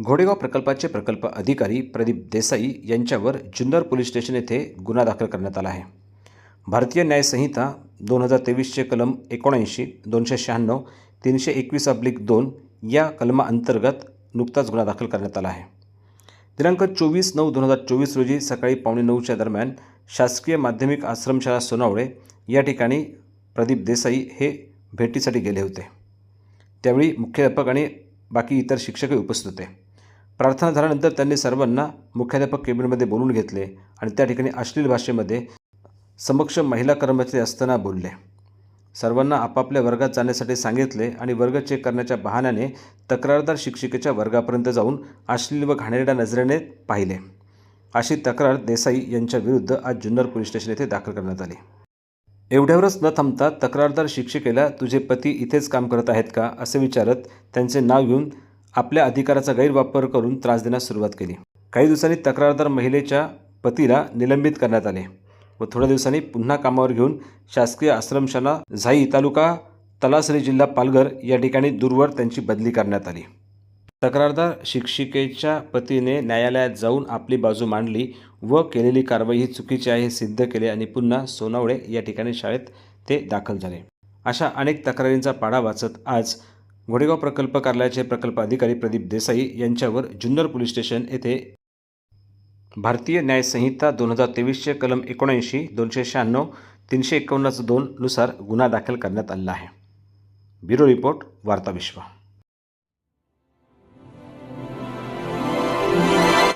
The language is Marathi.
घोडेगाव प्रकल्पाचे प्रकल्प अधिकारी प्रदीप देसाई यांच्यावर जुन्नर पोलीस स्टेशन येथे गुन्हा दाखल करण्यात आला आहे. भारतीय न्यायसंहिता दोन हजार तेवीसचे कलम एकोणऐंशी दोनशे शहाण्णव तीनशे एकवीस अब्लिक दोन या कलमाअंतर्गत नुकताच गुन्हा दाखल करण्यात आला आहे. दिनांक चोवीस नऊ दोन हजार चोवीस रोजी सकाळी पावणे नऊच्या दरम्यान शासकीय माध्यमिक आश्रमशाळा सोनावळे या ठिकाणी प्रदीप देसाई हे भेटीसाठी गेले होते. त्यावेळी मुख्याध्यापक आणि बाकी इतर शिक्षकही उपस्थित होते. प्रार्थना झाल्यानंतर त्यांनी सर्वांना मुख्याध्यापक केबिनमध्ये बोलून घेतले आणि त्या ठिकाणी अश्लील भाषेमध्ये समक्ष महिला कर्मचारी असताना बोलले. सर्वांना आपापल्या वर्गात जाण्यासाठी सांगितले आणि वर्ग चेक करण्याच्या बहाण्याने तक्रारदार शिक्षिकेच्या वर्गापर्यंत जाऊन अश्लील व घाणेरड्या नजरेने पाहिले. अशी तक्रार देसाई यांच्या विरुद्ध आज जुन्नर पोलीस स्टेशन येथे दाखल करण्यात आली. एवढ्यावरच न थांबता तक्रारदार शिक्षिकेला तुझे पती इथेच काम करत आहेत का? असे विचारत त्यांचे नाव घेऊन आपल्या अधिकाराचा गैरवापर करून त्रास देण्यास सुरुवात केली. काही दिवसांनी तक्रारदार महिलेच्या पतीला निलंबित करण्यात आले व थोड्या दिवसांनी पुन्हा कामावर घेऊन शासकीय आश्रमशाला झाई तालुका तलासरी जिल्हा पालघर या ठिकाणी दूरवर त्यांची बदली करण्यात आली. तक्रारदार शिक्षिकेच्या पतीने न्यायालयात जाऊन आपली बाजू मांडली व केलेली कारवाई ही चुकीची आहे हे सिद्ध केले आणि पुन्हा सोनावळे या ठिकाणी शाळेत ते दाखल झाले. अशा अनेक तक्रारींचा पाढा वाचत आज घोडेगाव प्रकल्प कार्यालयाचे प्रकल्प अधिकारी प्रदीप देसाई यांच्यावर जुन्नर पोलीस स्टेशन येथे भारतीय न्यायसंहिता दोन हजार तेवीसचे कलम एकोणऐंशी दोनशे शहाण्णव तीनशे एकावन्नचं दोन नुसार गुन्हा दाखल करण्यात आला आहे. ब्युरो रिपोर्ट वार्ता विश्वा